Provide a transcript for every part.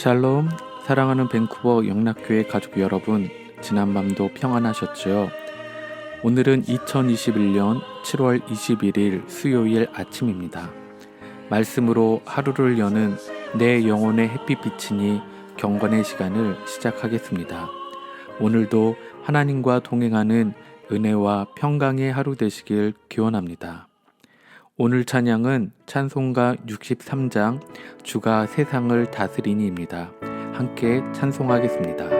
샬롬, 사랑하는 밴쿠버 영락교회 가족 여러분, 지난밤도 평안하셨지요? 오늘은 2021년 7월 21일 수요일 아침입니다. 말씀으로 하루를 여는 내 영혼의 햇빛 비치니 경건의 시간을 시작하겠습니다. 오늘도 하나님과 동행하는 은혜와 평강의 하루 되시길 기원합니다. 오늘 찬양은 찬송가 63장 주가 세상을 다스리니입니다. 함께 찬송하겠습니다.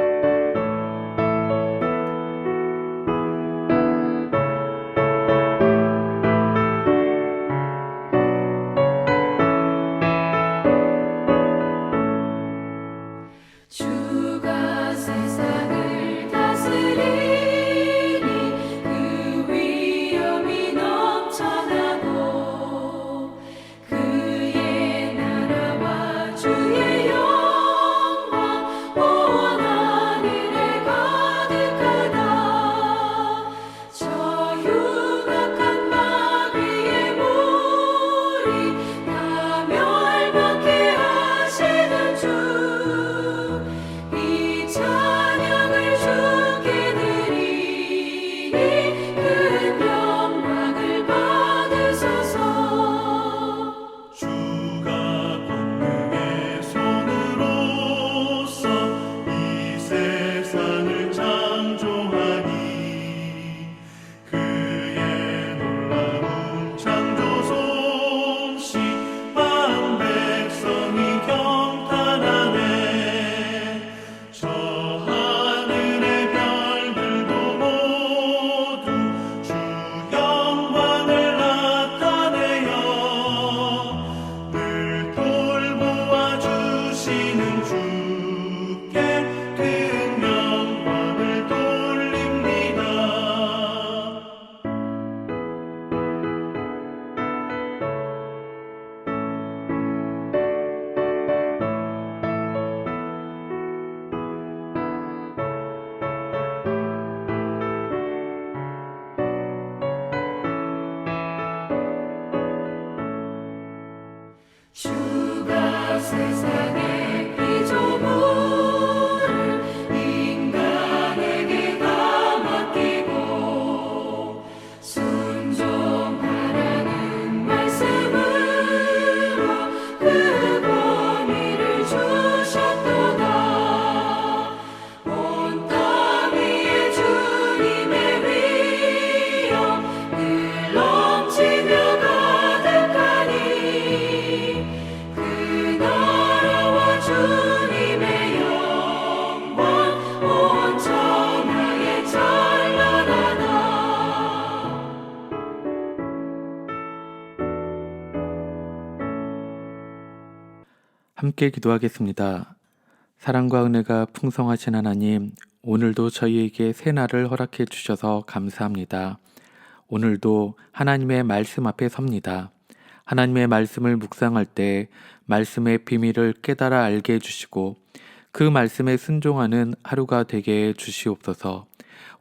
함께 기도하겠습니다. 사랑과 은혜가 풍성하신 하나님, 오늘도 저희에게 새 날을 허락해 주셔서 감사합니다. 오늘도 하나님의 말씀 앞에 섭니다. 하나님의 말씀을 묵상할 때 말씀의 비밀을 깨달아 알게 해주시고 그 말씀에 순종하는 하루가 되게 해 주시옵소서.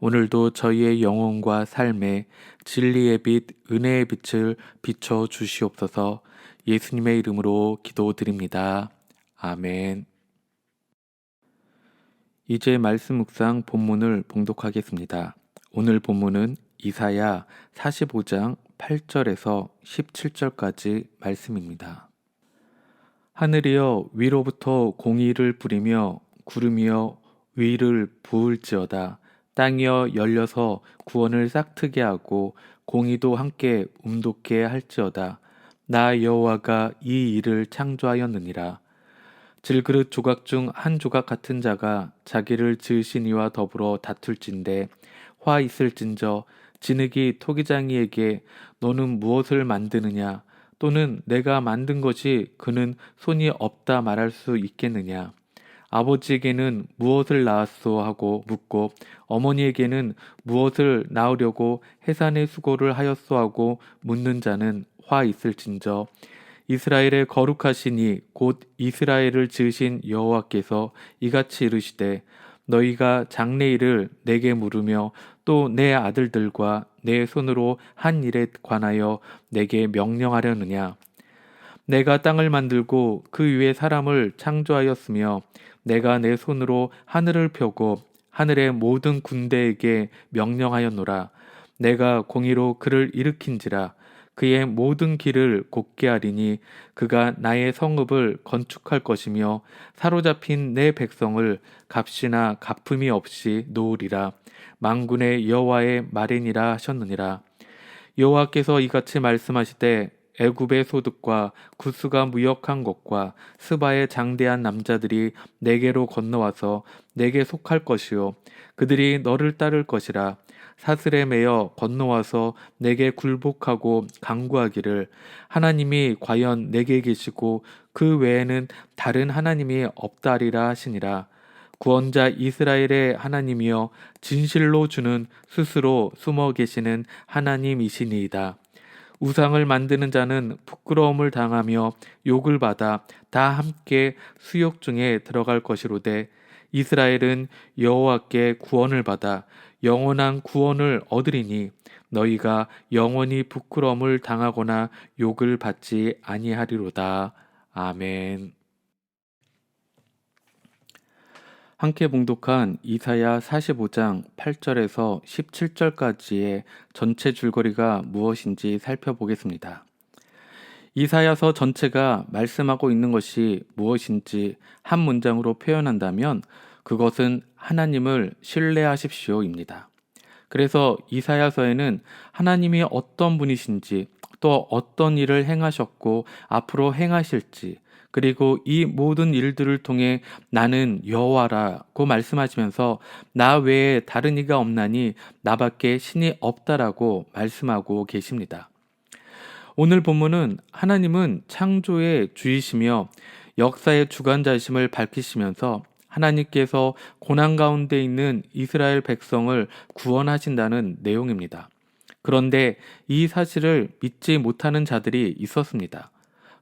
오늘도 저희의 영혼과 삶에 진리의 빛, 은혜의 빛을 비춰 주시옵소서. 예수님의 이름으로 기도드립니다. 아멘. 이제 말씀 묵상 본문을 봉독하겠습니다. 오늘 본문은 이사야 45장 8절에서 17절까지 말씀입니다. 하늘이여 위로부터 공의를 부리며 구름이여 위를 부을지어다 땅이여 열려서 구원을 싹트게 하고 공의도 함께 움돋게 할지어다 나 여호와가 이 일을 창조하였느니라. 질그릇 조각 중 한 조각 같은 자가 자기를 지으신 이와 더불어 다툴진대 화 있을진저 진흙이 토기장이에게 너는 무엇을 만드느냐? 또는 내가 만든 것이 그는 손이 없다 말할 수 있겠느냐? 아버지에게는 무엇을 낳았소? 하고 묻고 어머니에게는 무엇을 낳으려고 해산의 수고를 하였소? 하고 묻는 자는 화 있을진저 이스라엘의 거룩하시니 곧 이스라엘을 지으신 여호와께서 이같이 이르시되 너희가 장래일을 내게 물으며 또 내 아들들과 내 손으로 한 일에 관하여 내게 명령하려느냐 내가 땅을 만들고 그 위에 사람을 창조하였으며 내가 내 손으로 하늘을 펴고 하늘의 모든 군대에게 명령하였노라. 내가 공의로 그를 일으킨지라. 그의 모든 길을 곧게 하리니 그가 나의 성읍을 건축할 것이며 사로잡힌 내 백성을 값이나 갚음이 없이 놓으리라. 만군의 여호와의 말이니라 하셨느니라. 여호와께서 이같이 말씀하시되 애굽의 소득과 구스가 무역한 것과 스바의 장대한 남자들이 내게로 건너와서 내게 속할 것이요 그들이 너를 따를 것이라 사슬에 매여 건너와서 내게 굴복하고 강구하기를 하나님이 과연 내게 계시고 그 외에는 다른 하나님이 없다리라 하시니라 구원자 이스라엘의 하나님이여 진실로 주는 스스로 숨어 계시는 하나님이시니이다. 우상을 만드는 자는 부끄러움을 당하며 욕을 받아 다 함께 수욕 중에 들어갈 것이로되 이스라엘은 여호와께 구원을 받아 영원한 구원을 얻으리니 너희가 영원히 부끄러움을 당하거나 욕을 받지 아니하리로다. 아멘. 함께 봉독한 이사야 45장 8절에서 17절까지의 전체 줄거리가 무엇인지 살펴보겠습니다. 이사야서 전체가 말씀하고 있는 것이 무엇인지 한 문장으로 표현한다면 그것은 하나님을 신뢰하십시오입니다. 그래서 이사야서에는 하나님이 어떤 분이신지 또 어떤 일을 행하셨고 앞으로 행하실지 그리고 이 모든 일들을 통해 나는 여호와라고 말씀하시면서 나 외에 다른 이가 없나니 나밖에 신이 없다라고 말씀하고 계십니다. 오늘 본문은 하나님은 창조의 주이시며 역사의 주관자이심을 밝히시면서 하나님께서 고난 가운데 있는 이스라엘 백성을 구원하신다는 내용입니다. 그런데 이 사실을 믿지 못하는 자들이 있었습니다.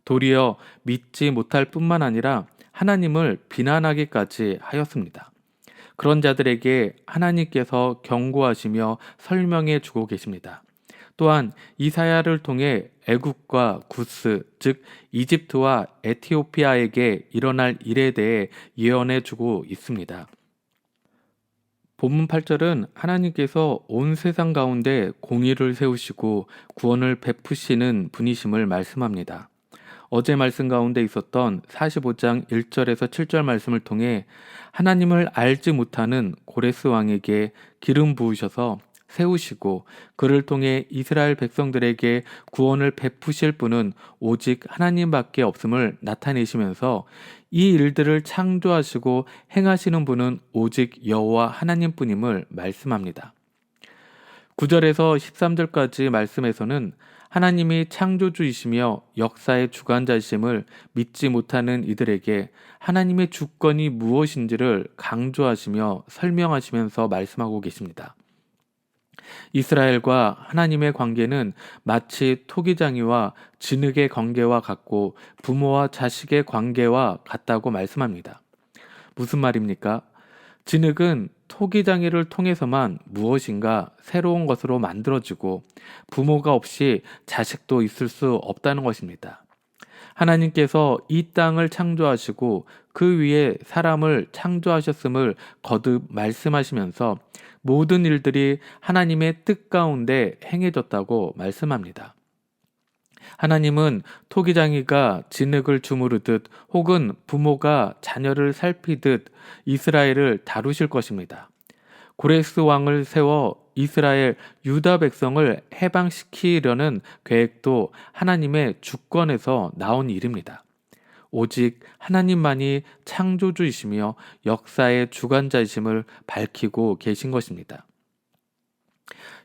도리어 믿지 못할 뿐만 아니라 하나님을 비난하기까지 하였습니다. 그런 자들에게 하나님께서 경고하시며 설명해 주고 계십니다. 또한 이사야를 통해 애국과 구스, 즉 이집트와 에티오피아에게 일어날 일에 대해 예언해 주고 있습니다. 본문 8절은 하나님께서 온 세상 가운데 공의를 세우시고 구원을 베푸시는 분이심을 말씀합니다. 어제 말씀 가운데 있었던 45장 1절에서 7절 말씀을 통해 하나님을 알지 못하는 고레스 왕에게 기름 부으셔서 세우시고 그를 통해 이스라엘 백성들에게 구원을 베푸실 분은 오직 하나님밖에 없음을 나타내시면서 이 일들을 창조하시고 행하시는 분은 오직 여호와 하나님뿐임을 말씀합니다. 9절에서 13절까지 말씀에서는 하나님이 창조주이시며 역사의 주관자이심을 믿지 못하는 이들에게 하나님의 주권이 무엇인지를 강조하시며 설명하시면서 말씀하고 계십니다. 이스라엘과 하나님의 관계는 마치 토기장이와 진흙의 관계와 같고 부모와 자식의 관계와 같다고 말씀합니다. 무슨 말입니까? 진흙은 토기장이를 통해서만 무엇인가 새로운 것으로 만들어지고 부모가 없이 자식도 있을 수 없다는 것입니다. 하나님께서 이 땅을 창조하시고 그 위에 사람을 창조하셨음을 거듭 말씀하시면서 모든 일들이 하나님의 뜻 가운데 행해졌다고 말씀합니다. 하나님은 토기장이가 진흙을 주무르듯 혹은 부모가 자녀를 살피듯 이스라엘을 다루실 것입니다. 고레스 왕을 세워 이스라엘 유다 백성을 해방시키려는 계획도 하나님의 주권에서 나온 일입니다. 오직 하나님만이 창조주이시며 역사의 주관자이심을 밝히고 계신 것입니다.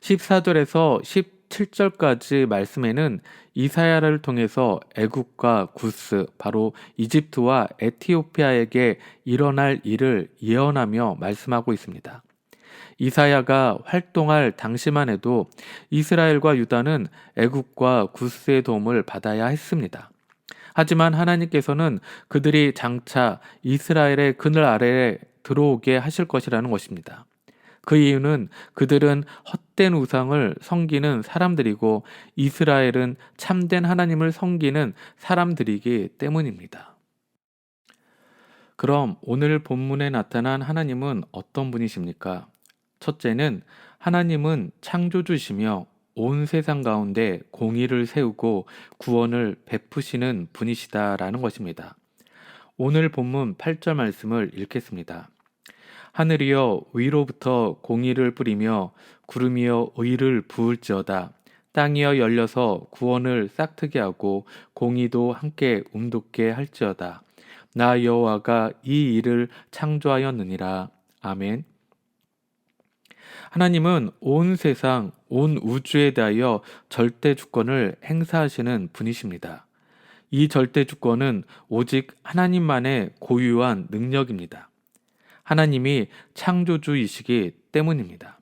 14절에서 17절까지 말씀에는 이사야를 통해서 애국과 구스, 바로 이집트와 에티오피아에게 일어날 일을 예언하며 말씀하고 있습니다. 이사야가 활동할 당시만 해도 이스라엘과 유다는 애국과 구스의 도움을 받아야 했습니다. 하지만 하나님께서는 그들이 장차 이스라엘의 그늘 아래에 들어오게 하실 것이라는 것입니다. 그 이유는 그들은 헛된 우상을 섬기는 사람들이고 이스라엘은 참된 하나님을 섬기는 사람들이기 때문입니다. 그럼 오늘 본문에 나타난 하나님은 어떤 분이십니까? 첫째는 하나님은 창조주시며 온 세상 가운데 공의를 세우고 구원을 베푸시는 분이시다라는 것입니다. 오늘 본문 8절 말씀을 읽겠습니다. 하늘이여 위로부터 공의를 뿌리며 구름이여 의를 부을지어다. 땅이여 열려서 구원을 싹트게 하고 공의도 함께 움돋게 할지어다. 나 여호와가 이 일을 창조하였느니라. 아멘. 하나님은 온 세상, 온 우주에 대하여 절대 주권을 행사하시는 분이십니다. 이 절대 주권은 오직 하나님만의 고유한 능력입니다. 하나님이 창조주이시기 때문입니다.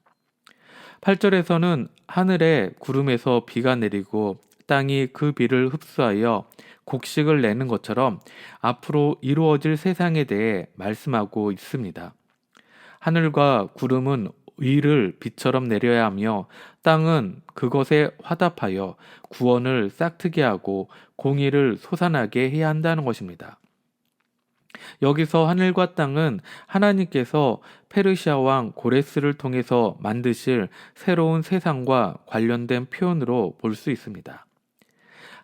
8절에서는 하늘에 구름에서 비가 내리고 땅이 그 비를 흡수하여 곡식을 내는 것처럼 앞으로 이루어질 세상에 대해 말씀하고 있습니다. 하늘과 구름은 위를 비처럼 내려야 하며 땅은 그것에 화답하여 구원을 싹트게 하고 공의를 솟아나게 해야 한다는 것입니다. 여기서 하늘과 땅은 하나님께서 페르시아 왕 고레스를 통해서 만드실 새로운 세상과 관련된 표현으로 볼 수 있습니다.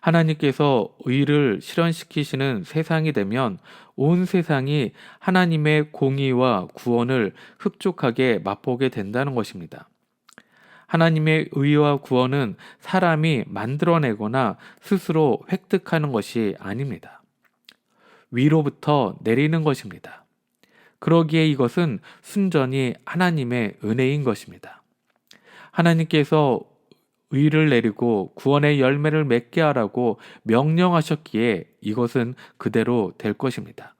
하나님께서 의를 실현시키시는 세상이 되면 온 세상이 하나님의 공의와 구원을 흡족하게 맛보게 된다는 것입니다. 하나님의 의와 구원은 사람이 만들어내거나 스스로 획득하는 것이 아닙니다. 위로부터 내리는 것입니다. 그러기에 이것은 순전히 하나님의 은혜인 것입니다. 하나님께서 의를 내리고 구원의 열매를 맺게 하라고 명령하셨기에 이것은 그대로 될 것입니다.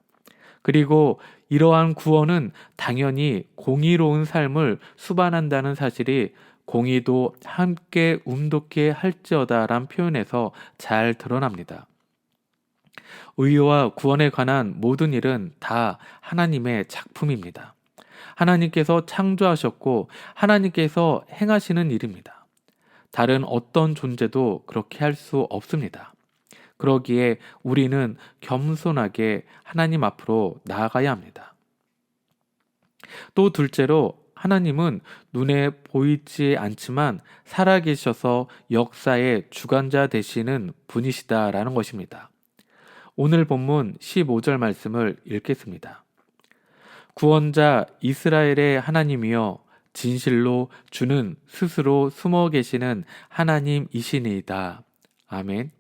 그리고 이러한 구원은 당연히 공의로운 삶을 수반한다는 사실이 공의도 함께 움돋게 할지어다란 표현에서 잘 드러납니다. 의와 구원에 관한 모든 일은 다 하나님의 작품입니다. 하나님께서 창조하셨고 하나님께서 행하시는 일입니다. 다른 어떤 존재도 그렇게 할 수 없습니다. 그러기에 우리는 겸손하게 하나님 앞으로 나아가야 합니다. 또 둘째로 하나님은 눈에 보이지 않지만 살아계셔서 역사의 주관자 되시는 분이시다라는 것입니다. 오늘 본문 15절 말씀을 읽겠습니다. 구원자 이스라엘의 하나님이여 진실로 주는 스스로 숨어 계시는 하나님이시니이다. 아멘.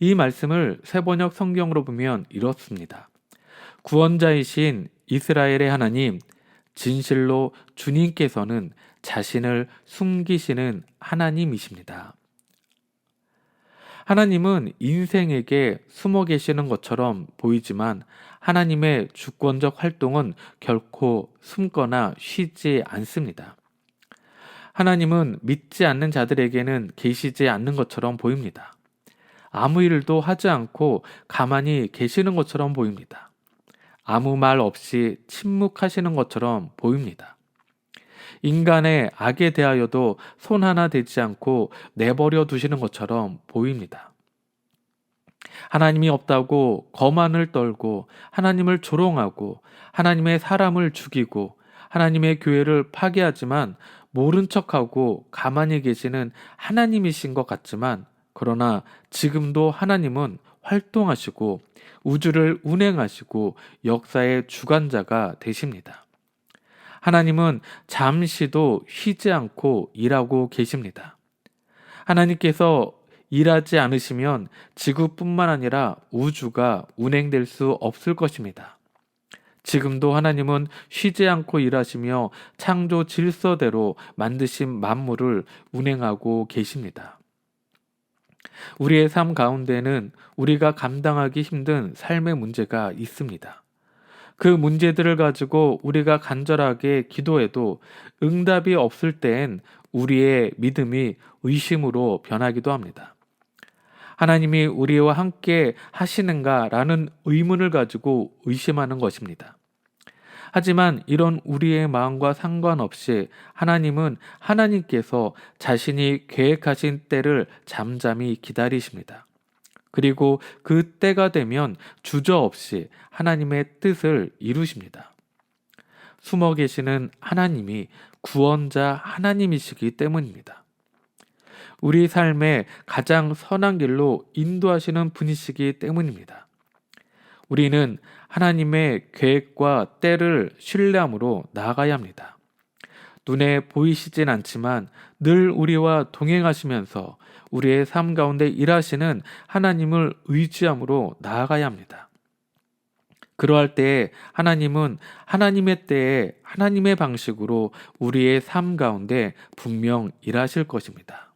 이 말씀을 세번역 성경으로 보면 이렇습니다. 구원자이신 이스라엘의 하나님, 진실로 주님께서는 자신을 숨기시는 하나님이십니다. 하나님은 인생에게 숨어 계시는 것처럼 보이지만 하나님의 주권적 활동은 결코 숨거나 쉬지 않습니다. 하나님은 믿지 않는 자들에게는 계시지 않는 것처럼 보입니다. 아무 일도 하지 않고 가만히 계시는 것처럼 보입니다. 아무 말 없이 침묵하시는 것처럼 보입니다. 인간의 악에 대하여도 손 하나 대지 않고 내버려 두시는 것처럼 보입니다. 하나님이 없다고 거만을 떨고 하나님을 조롱하고 하나님의 사람을 죽이고 하나님의 교회를 파괴하지만 모른 척하고 가만히 계시는 하나님이신 것 같지만 그러나 지금도 하나님은 활동하시고 우주를 운행하시고 역사의 주관자가 되십니다. 하나님은 잠시도 쉬지 않고 일하고 계십니다. 하나님께서 일하지 않으시면 지구뿐만 아니라 우주가 운행될 수 없을 것입니다. 지금도 하나님은 쉬지 않고 일하시며 창조 질서대로 만드신 만물을 운행하고 계십니다. 우리의 삶 가운데는 우리가 감당하기 힘든 삶의 문제가 있습니다. 그 문제들을 가지고 우리가 간절하게 기도해도 응답이 없을 때엔 우리의 믿음이 의심으로 변하기도 합니다. 하나님이 우리와 함께 하시는가라는 의문을 가지고 의심하는 것입니다. 하지만 이런 우리의 마음과 상관없이 하나님은 하나님께서 자신이 계획하신 때를 잠잠히 기다리십니다. 그리고 그 때가 되면 주저없이 하나님의 뜻을 이루십니다. 숨어 계시는 하나님이 구원자 하나님이시기 때문입니다. 우리 삶의 가장 선한 길로 인도하시는 분이시기 때문입니다. 우리는 하나님의 계획과 때를 신뢰함으로 나아가야 합니다. 눈에 보이시진 않지만 늘 우리와 동행하시면서 우리의 삶 가운데 일하시는 하나님을 의지함으로 나아가야 합니다. 그러할 때에 하나님은 하나님의 때에 하나님의 방식으로 우리의 삶 가운데 분명 일하실 것입니다.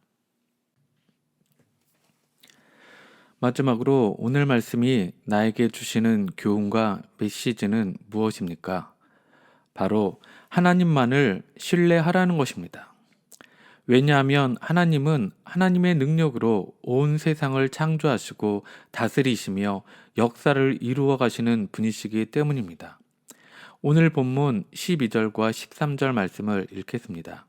마지막으로 오늘 말씀이 나에게 주시는 교훈과 메시지는 무엇입니까? 바로 하나님만을 신뢰하라는 것입니다. 왜냐하면 하나님은 하나님의 능력으로 온 세상을 창조하시고 다스리시며 역사를 이루어 가시는 분이시기 때문입니다. 오늘 본문 12절과 13절 말씀을 읽겠습니다.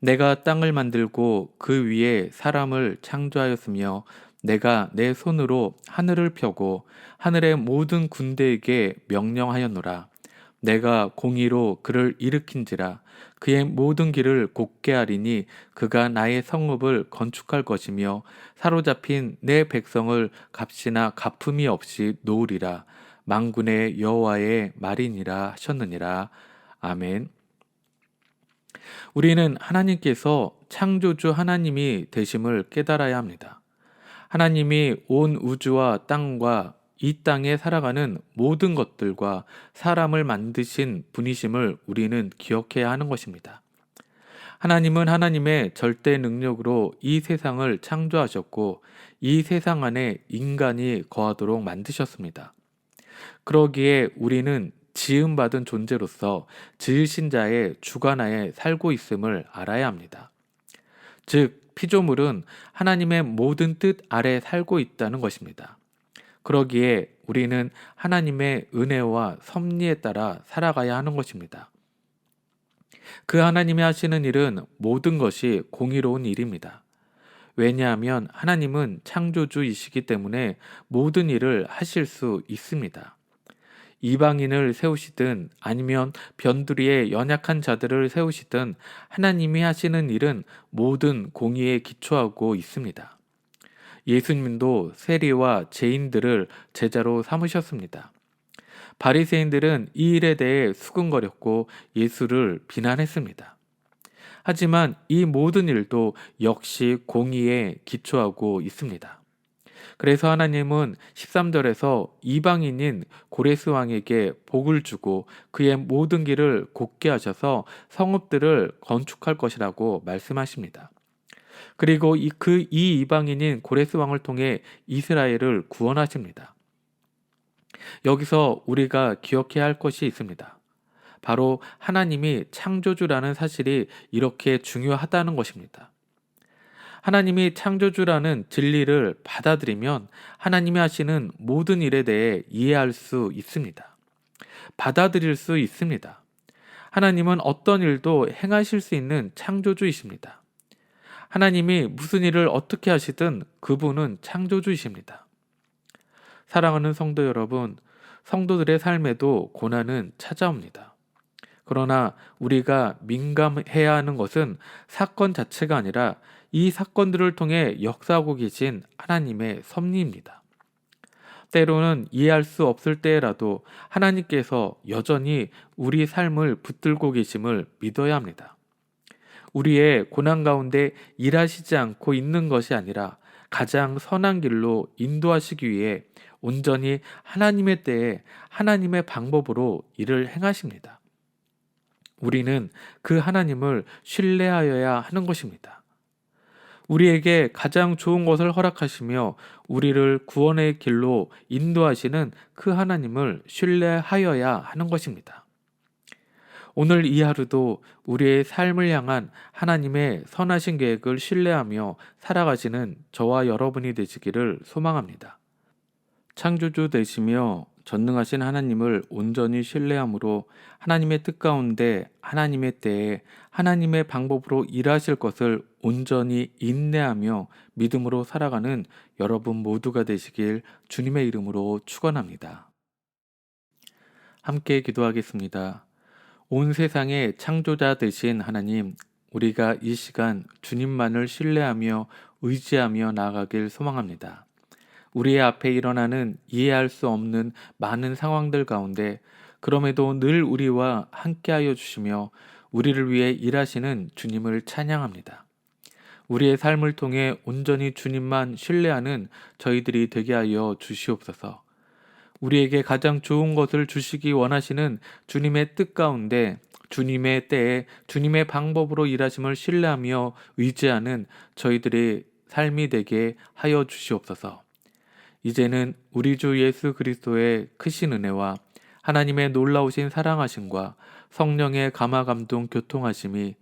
내가 땅을 만들고 그 위에 사람을 창조하였으며 내가 내 손으로 하늘을 펴고 하늘의 모든 군대에게 명령하였노라. 내가 공의로 그를 일으킨지라 그의 모든 길을 곱게 하리니 그가 나의 성읍을 건축할 것이며 사로잡힌 내 백성을 값이나 갚음이 없이 놓으리라 망군의 여호와의 말이니라 하셨느니라 아멘. 우리는 하나님께서 창조주 하나님이 되심을 깨달아야 합니다. 하나님이 온 우주와 땅과 이 땅에 살아가는 모든 것들과 사람을 만드신 분이심을 우리는 기억해야 하는 것입니다. 하나님은 하나님의 절대 능력으로 이 세상을 창조하셨고 이 세상 안에 인간이 거하도록 만드셨습니다. 그러기에 우리는 지음받은 존재로서 지으신 자의 주관하에 살고 있음을 알아야 합니다. 즉, 피조물은 하나님의 모든 뜻 아래 살고 있다는 것입니다. 그러기에 우리는 하나님의 은혜와 섭리에 따라 살아가야 하는 것입니다. 그 하나님이 하시는 일은 모든 것이 공의로운 일입니다. 왜냐하면 하나님은 창조주이시기 때문에 모든 일을 하실 수 있습니다. 이방인을 세우시든 아니면 변두리에 연약한 자들을 세우시든 하나님이 하시는 일은 모든 공의에 기초하고 있습니다. 예수님도 세리와 죄인들을 제자로 삼으셨습니다. 바리새인들은 이 일에 대해 수근거렸고 예수를 비난했습니다. 하지만 이 모든 일도 역시 공의에 기초하고 있습니다. 그래서 하나님은 13절에서 이방인인 고레스 왕에게 복을 주고 그의 모든 길을 곱게 하셔서 성읍들을 건축할 것이라고 말씀하십니다. 그리고 이, 그, 이 이방인인 고레스 왕을 통해 이스라엘을 구원하십니다. 여기서 우리가 기억해야 할 것이 있습니다. 바로 하나님이 창조주라는 사실이 이렇게 중요하다는 것입니다. 하나님이 창조주라는 진리를 받아들이면 하나님이 하시는 모든 일에 대해 이해할 수 있습니다. 받아들일 수 있습니다. 하나님은 어떤 일도 행하실 수 있는 창조주이십니다. 하나님이 무슨 일을 어떻게 하시든 그분은 창조주이십니다. 사랑하는 성도 여러분, 성도들의 삶에도 고난은 찾아옵니다. 그러나 우리가 민감해야 하는 것은 사건 자체가 아니라 이 사건들을 통해 역사하고 계신 하나님의 섭리입니다. 때로는 이해할 수 없을 때라도 하나님께서 여전히 우리 삶을 붙들고 계심을 믿어야 합니다. 우리의 고난 가운데 일하시지 않고 있는 것이 아니라 가장 선한 길로 인도하시기 위해 온전히 하나님의 때에 하나님의 방법으로 일을 행하십니다. 우리는 그 하나님을 신뢰하여야 하는 것입니다. 우리에게 가장 좋은 것을 허락하시며 우리를 구원의 길로 인도하시는 그 하나님을 신뢰하여야 하는 것입니다. 오늘 이 하루도 우리의 삶을 향한 하나님의 선하신 계획을 신뢰하며 살아가시는 저와 여러분이 되시기를 소망합니다. 창조주 되시며 전능하신 하나님을 온전히 신뢰함으로 하나님의 뜻 가운데 하나님의 때에 하나님의 방법으로 일하실 것을 온전히 인내하며 믿음으로 살아가는 여러분 모두가 되시길 주님의 이름으로 축원합니다. 함께 기도하겠습니다. 온 세상의 창조자 되신 하나님, 우리가 이 시간 주님만을 신뢰하며 의지하며 나아가길 소망합니다. 우리의 앞에 일어나는 이해할 수 없는 많은 상황들 가운데 그럼에도 늘 우리와 함께하여 주시며 우리를 위해 일하시는 주님을 찬양합니다. 우리의 삶을 통해 온전히 주님만 신뢰하는 저희들이 되게 하여 주시옵소서. 우리에게 가장 좋은 것을 주시기 원하시는 주님의 뜻 가운데 주님의 때에 주님의 방법으로 일하심을 신뢰하며 의지하는 저희들의 삶이 되게 하여 주시옵소서. 이제는 우리 주 예수 그리스도의 크신 은혜와 하나님의 놀라우신 사랑하심과 성령의 감화 감동 교통하심이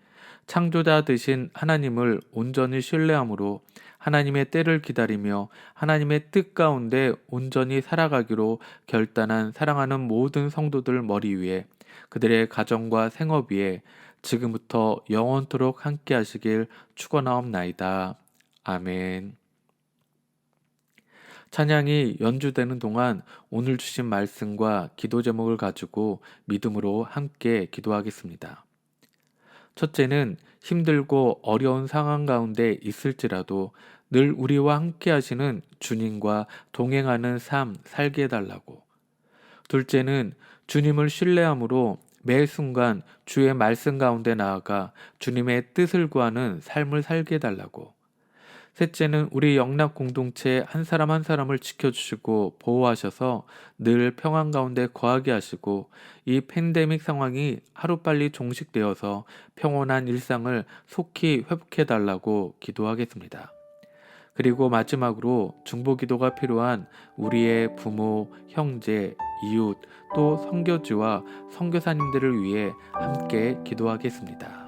창조자 되신 하나님을 온전히 신뢰함으로 하나님의 때를 기다리며 하나님의 뜻 가운데 온전히 살아가기로 결단한 사랑하는 모든 성도들 머리 위에 그들의 가정과 생업 위에 지금부터 영원토록 함께 하시길 축원하옵나이다. 아멘. 찬양이 연주되는 동안 오늘 주신 말씀과 기도 제목을 가지고 믿음으로 함께 기도하겠습니다. 첫째는 힘들고 어려운 상황 가운데 있을지라도 늘 우리와 함께 하시는 주님과 동행하는 삶 살게 해달라고. 둘째는 주님을 신뢰함으로 매 순간 주의 말씀 가운데 나아가 주님의 뜻을 구하는 삶을 살게 해달라고. 셋째는 우리 영락 공동체 한 사람 한 사람을 지켜주시고 보호하셔서 늘 평안 가운데 거하게 하시고 이 팬데믹 상황이 하루빨리 종식되어서 평온한 일상을 속히 회복해 달라고 기도하겠습니다. 그리고 마지막으로 중보 기도가 필요한 우리의 부모, 형제, 이웃, 또 선교지와 선교사님들을 위해 함께 기도하겠습니다.